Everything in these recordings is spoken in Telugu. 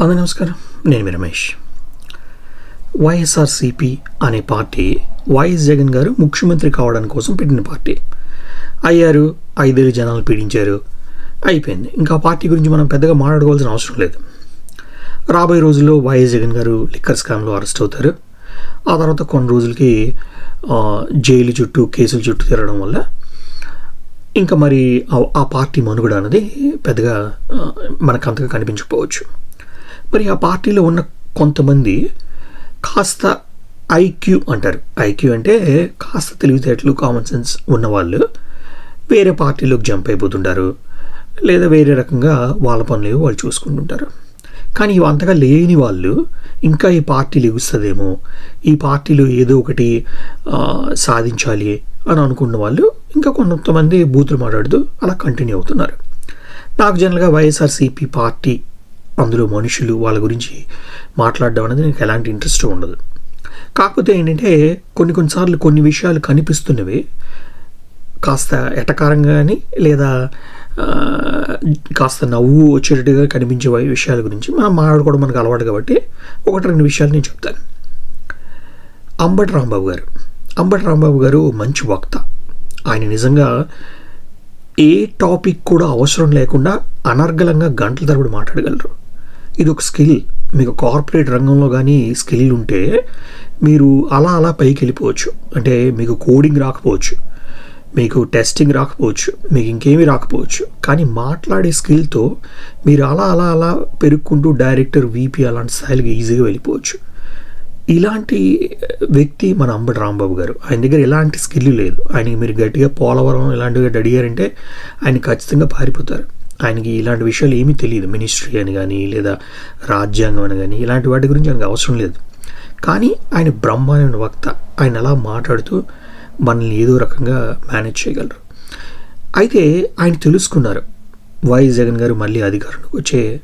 అందరూ నమస్కారం. నేను మీ రమేష్. వైఎస్ఆర్సిపి అనే పార్టీ వైఎస్ జగన్ గారు ముఖ్యమంత్రి కావడానికి కోసం పెట్టిన పార్టీ. అయ్యారు ఐదేళ్ళు జనాలు పీడించారు. అయిపోయింది. ఇంకా పార్టీ గురించి మనం పెద్దగా మాట్లాడుకోవాల్సిన అవసరం లేదు. రాబోయే రోజుల్లో వైఎస్ జగన్ గారు లిక్కర్ స్కామ్లో అరెస్ట్ అవుతారు. ఆ తర్వాత కొన్ని రోజులకి జైలు చుట్టూ కేసుల చుట్టూ తిరగడం వల్ల ఇంకా మరి ఆ- ఆ పార్టీ మనుగడ అనేది పెద్దగా మనకు అంతగా కనిపించకపోవచ్చు. మరి ఆ పార్టీలో ఉన్న కొంతమంది కాస్త ఐక్యూ అంటారు. ఐక్యూ అంటే కాస్త తెలివితేటలు కామన్ సెన్స్ ఉన్నవాళ్ళు వేరే పార్టీలోకి జంప్ అయిపోతుంటారు. లేదా వేరే రకంగా వాళ్ళ పనులు వాళ్ళు చూసుకుంటుంటారు. కానీ ఇవి అంతగా లేని వాళ్ళు ఇంకా ఈ పార్టీ లెగుస్తుందేమో ఈ పార్టీలో ఏదో ఒకటి సాధించాలి అని అనుకున్న వాళ్ళు ఇంకా కొంతమంది బూతులు మాట్లాడుతూ అలా కంటిన్యూ అవుతున్నారు. నాకు జనరల్గా వైఎస్ఆర్సీపీ పార్టీ అందులో మనుషులు వాళ్ళ గురించి మాట్లాడడం అనేది నాకు ఎలాంటి ఇంట్రెస్ట్ ఉండదు. కాకపోతే ఏంటంటే కొన్ని కొన్నిసార్లు కొన్ని విషయాలు కనిపిస్తున్నవి కాస్త ఎటకారంగా కానీ లేదా కాస్త నవ్వు వచ్చేటట్టుగా కనిపించే విషయాల గురించి మనం మాట్లాడుకోవడం మనకు అలవాటు కాబట్టి ఒకటి రెండు విషయాలు నేను చెప్తాను. అంబటి రాంబాబు గారు. అంబటి రాంబాబు గారు మంచి వక్త. ఆయన నిజంగా ఏ టాపిక్ కూడా అవసరం లేకుండా అనర్గళంగా గంటల తరబడి మాట్లాడగలరు. ఇది ఒక స్కిల్. మీకు కార్పొరేట్ రంగంలో కానీ స్కిల్ ఉంటే మీరు అలా అలా పైకి వెళ్ళిపోవచ్చు. అంటే మీకు కోడింగ్ రాకపోవచ్చు. మీకు టెస్టింగ్ రాకపోవచ్చు. మీకు ఇంకేమీ రాకపోవచ్చు. కానీ మాట్లాడే స్కిల్తో మీరు అలా అలా అలా పెరుక్కుంటూ డైరెక్టర్ వీపీ అలాంటి స్థాయికి ఈజీగా వెళ్ళిపోవచ్చు. ఇలాంటి వ్యక్తి మన అంబటి రాంబాబు గారు. ఆయన దగ్గర ఎలాంటి స్కిల్ లేదు. ఆయనకి మీరు గట్టిగా పోలవరం ఇలాంటివి అడిగారంటే ఆయన ఖచ్చితంగా పారిపోతారు. ఆయనకి ఇలాంటి విషయాలు ఏమీ తెలియదు. మినిస్ట్రీ అని కానీ లేదా రాజ్యాంగం అని కానీ ఇలాంటి వాటి గురించి ఆయనకు అవసరం లేదు. కానీ ఆయన బ్రహ్మాండమైన వక్త. ఆయన అలా మాట్లాడుతూ మనల్ని ఏదో రకంగా మేనేజ్ చేయగలరు. అయితే ఆయన తెలుసుకున్నారు. వైఎస్ జగన్ గారు మళ్ళీ అధికారంలోకి వచ్చే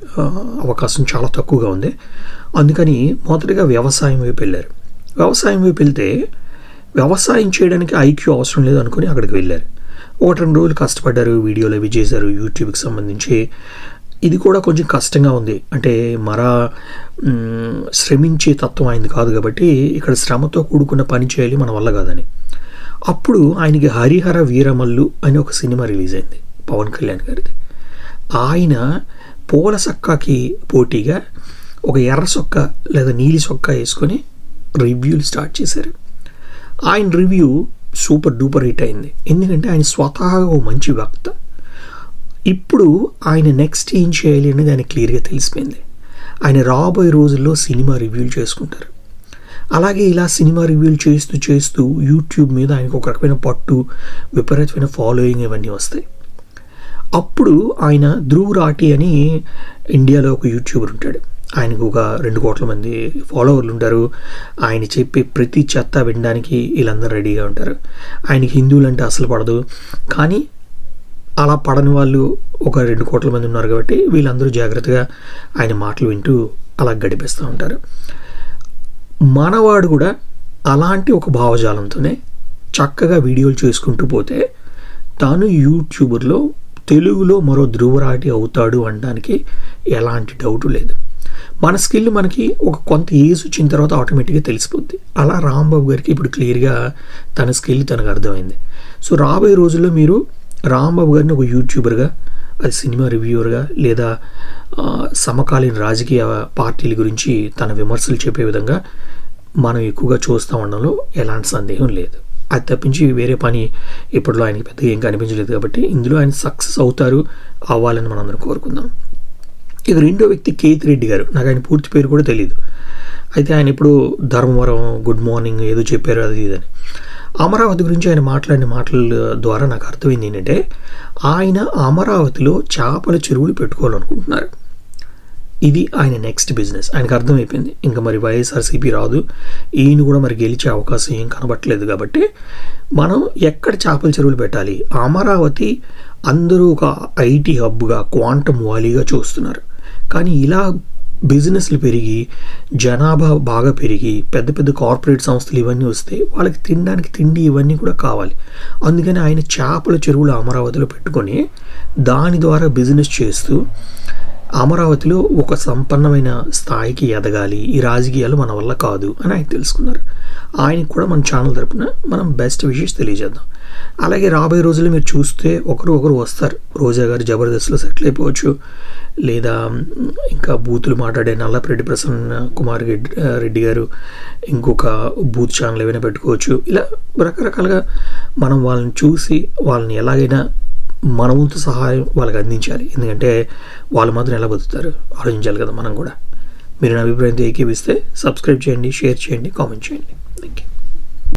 అవకాశం చాలా తక్కువగా ఉంది. అందుకని మొదటగా వ్యవసాయం వైపు వెళ్ళారు. వ్యవసాయం వైపు వెళ్తే వ్యవసాయం చేయడానికి ఐక్యూ అవసరం లేదు అనుకుని అక్కడికి వెళ్ళారు. ఒకటి రెండు రోజులు కష్టపడ్డారు వీడియోలు అవి చేశారు యూట్యూబ్కి సంబంధించి. ఇది కూడా కొంచెం కష్టంగా ఉంది. అంటే మరా శ్రమించే తత్వం ఆయనది కాదు కాబట్టి ఇక్కడ శ్రమతో కూడుకున్న పని చేయాలి మన వల్ల కాదని. అప్పుడు ఆయనకి హరిహర వీరమల్లు అని ఒక సినిమా రిలీజ్ అయింది పవన్ కళ్యాణ్ గారిది. ఆయన పూల సొక్కకి పోటీగా ఒక ఎర్ర సొక్క లేదా నీలి సొక్క వేసుకొని రివ్యూలు స్టార్ట్ చేశారు. ఆయన రివ్యూ సూపర్ డూపర్ హిట్ అయింది. ఎందుకంటే ఆయన స్వతహాగా ఓ మంచి వక్త. ఇప్పుడు ఆయన నెక్స్ట్ ఏం చేయాలి అనేది ఆయన క్లియర్గా తెలిసిపోయింది. ఆయన రాబోయే రోజుల్లో సినిమా రివ్యూలు చేసుకుంటారు. అలాగే ఇలా సినిమా రివ్యూలు చేస్తూ చేస్తూ యూట్యూబ్ మీద ఆయనకు ఒక రకమైన పట్టు విపరీతమైన ఫాలోయింగ్ ఇవన్నీ వస్తాయి. అప్పుడు ఆయన ధ్రువ్ రాఠీ అని ఇండియాలో ఒక యూట్యూబర్ ఉంటాడు. ఆయనకు ఒక రెండు కోట్ల మంది ఫాలోవర్లు ఉంటారు. ఆయన చెప్పే ప్రతి చెత్త వినడానికి వీళ్ళందరూ రెడీగా ఉంటారు. ఆయనకి హిందువులు అంటే అసలు పడదు. కానీ అలా పడని వాళ్ళు ఒక రెండు కోట్ల మంది ఉన్నారు కాబట్టి వీళ్ళందరూ జాగ్రత్తగా ఆయన మాటలు వింటూ అలా గడిపేస్తూ ఉంటారు. మనవాడు కూడా అలాంటి ఒక భావజాలంతోనే చక్కగా వీడియోలు చేసుకుంటూ పోతే తాను యూట్యూబర్లో తెలుగులో మరో ధ్రువరాటి అవుతాడు అనడానికి ఎలాంటి డౌట్ లేదు. మన స్కిల్ మనకి ఒక కొంత ఏజ్ వచ్చిన తర్వాత ఆటోమేటిక్గా తెలిసిపోద్ది. అలా రాంబాబు గారికి ఇప్పుడు క్లియర్గా తన స్కిల్ తనకు అర్థమైంది. సో రాబోయే రోజుల్లో మీరు రాంబాబు గారిని ఒక యూట్యూబర్గా అది సినిమా రివ్యూవర్గా లేదా సమకాలీన రాజకీయ పార్టీల గురించి తన విమర్శలు చెప్పే విధంగా మనం ఎక్కువగా చూస్తూ ఉండడంలో ఎలాంటి సందేహం లేదు. అది తప్పించి వేరే పని ఇప్పట్లో ఆయనకి పెద్దగా ఏం కనిపించలేదు కాబట్టి ఇందులో ఆయన సక్సెస్ అవుతారు అవ్వాలని మనందరం కోరుకుందాం. ఇక రెండో వ్యక్తి కేత్ రెడ్డి గారు. నాకు ఆయన పూర్తి పేరు కూడా తెలియదు అయితే ఆయన ఇప్పుడు ధర్మవరం గుడ్ మార్నింగ్ ఏదో చెప్పారు అది ఇదని. అమరావతి గురించి ఆయన మాట్లాడిన మాటల ద్వారా నాకు అర్థమైంది ఏంటంటే ఆయన అమరావతిలో చేపల చెరువులు పెట్టుకోవాలనుకుంటున్నారు. ఇది ఆయన నెక్స్ట్ బిజినెస్ ఆయనకు అర్థమైపోయింది. ఇంకా మరి వైఎస్ఆర్సీపీ రాదు. ఈయన కూడా మరి గెలిచే అవకాశం ఏం కనబట్టలేదు కాబట్టి మనం ఎక్కడ చేపల చెరువులు పెట్టాలి? అమరావతి అందరూ ఒక ఐటీ హబ్గా క్వాంటమ్ వాలీగా చూస్తున్నారు. కానీ ఇలా బిజినెస్లు పెరిగి జనాభా బాగా పెరిగి పెద్ద పెద్ద కార్పొరేట్ సంస్థలు ఇవన్నీ వస్తే వాళ్ళకి తినడానికి తిండి ఇవన్నీ కూడా కావాలి. అందుకని ఆయన చేపల చెరువులు అమరావతిలో పెట్టుకొని దాని ద్వారా బిజినెస్ చేస్తూ అమరావతిలో ఒక సంపన్నమైన స్థాయికి ఎదగాలి. ఈ రాజకీయాలు మన వల్ల కాదు అని ఆయన తెలుసుకున్నారు. ఆయనకు కూడా మన ఛానల్ తరపున మనం బెస్ట్ విషెస్ తెలియజేద్దాం. అలాగే రాబోయే రోజుల్లో మీరు చూస్తే ఒకరు ఒకరు వస్తారు. రోజా గారు జబర్దస్త్లో సెటిల్ అయిపోవచ్చు. లేదా ఇంకా బూతులు మాట్లాడే నల్లపరెడ్డి ప్రసన్న కుమార్ రెడ్డి రెడ్డి గారు ఇంకొక బూత్ ఛానల్ ఏమైనా పెట్టుకోవచ్చు. ఇలా రకరకాలుగా మనం వాళ్ళని చూసి వాళ్ళని ఎలాగైనా మన వంతు సహాయం వాళ్ళకి అందించాలి. ఎందుకంటే వాళ్ళు మాత్రం ఎలా బతుకుతారు? ఆలోచించాలి కదా మనం కూడా. మీరు నా అభిప్రాయంతో ఏకీపిస్తే సబ్స్క్రైబ్ చేయండి షేర్ చేయండి కామెంట్ చేయండి. Thank you